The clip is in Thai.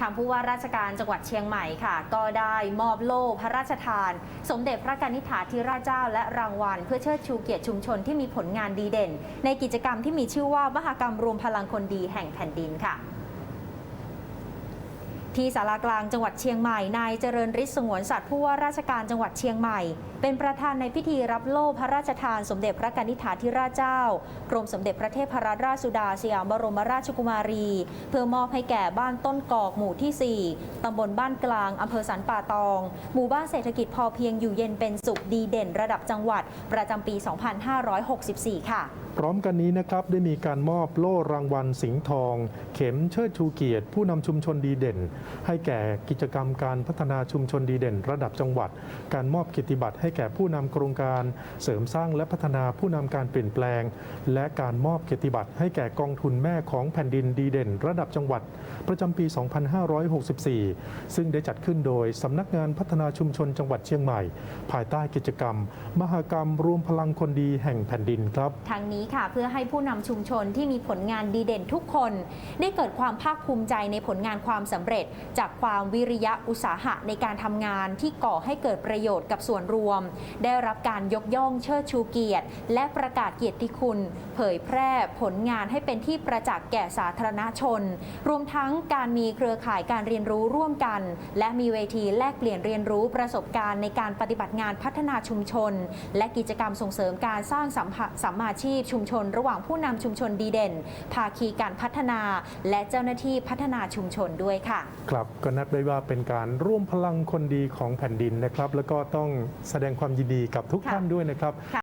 ทางผู้ว่าราชการจังหวัดเชียงใหม่ค่ะ ก็ได้มอบโล่พระราชทาน สมเด็จพระกนิษฐาธิราชเจ้า และรางวัล เพื่อเชิดชูเกียรติชุมชนที่มีผลงานดีเด่น ในกิจกรรมที่มีชื่อว่ามหกรรมรวมพลังคนดีแห่งแผ่นดินค่ะ ที่สารากลางจังหวัดเชียงใหม่ นายเจริญฤทธิ์สงวนสัตว์ผู้ว่าราชการจังหวัดเชียงใหม่ เป็นประธานในพิธีรับโล่พระราชทานสมเด็จพระกนิษฐาธิราชเจ้ากรมสมเด็จพระเทพรัตนราชสุดาสยามบรมราชกุมารี เพื่อมอบให้แก่บ้านต้นกอกหมู่ที่ 4 ตำบลบ้านกลางอำเภอสันป่าตอง หมู่บ้านเศรษฐกิจพอเพียงอยู่เย็นเป็นสุขดีเด่นระดับจังหวัด ประจำปี 2564 ค่ะพร้อมกันนี้นะครับได้มีการมอบโล่รางวัลสิงห์ทอง เข็มเชิดชูเกียรติ ผู้นำชุมชนดีเด่นให้แก่กิจกรรมการพัฒนาชุมชนดีเด่น ระดับจังหวัด การมอบเกียรติบัตรให้แก่ผู้นำโครงการ เสริมสร้างและพัฒนาผู้นำการเปลี่ยนแปลง และการมอบเกียรติบัตรให้แก่กองทุนแม่ของแผ่นดินดีเด่น ระดับจังหวัด ประจำปี 2564 ซึ่งได้จัดขึ้นโดยสำนักงานพัฒนาชุมชนจังหวัดเชียงใหม่ ภายใต้กิจกรรม มหกรรมรวมพลังคนดีแห่งแผ่นดินครับทางนี้ค่ะเพื่อให้ผู้นำชุมชนที่มีผลงานดีเด่นทุกคน ได้เกิดความภาคภูมิใจในผลงานความสำเร็จจากความวิริยะอุตสาหะในการทำงานที่ก่อให้เกิดประโยชน์กับส่วนรวม ได้รับการยกย่องเชิดชูเกียรติ และประกาศเกียรติคุณ เผยแพร่ผลงานให้เป็นที่ประจักษ์แก่สาธารณชน รวมทั้งการมีเครือข่ายการเรียนรู้ร่วมกัน และมีเวทีแลกเปลี่ยนเรียนรู้ประสบการณ์ในการปฏิบัติงานพัฒนาชุมชน และกิจกรรมส่งเสริมการสร้างสัมสัมมาชีพชุมชน ระหว่างผู้นำชุมชนดีเด่น ภาคีการพัฒนา และเจ้าหน้าที่พัฒนาชุมชนด้วยค่ะครับก็นับได้ว่าเป็นการร่วมพลังคนดีของแผ่นดินนะครับ แล้วก็ต้องแสดงความยินดีกับทุกค่ะท่านด้วยนะครับ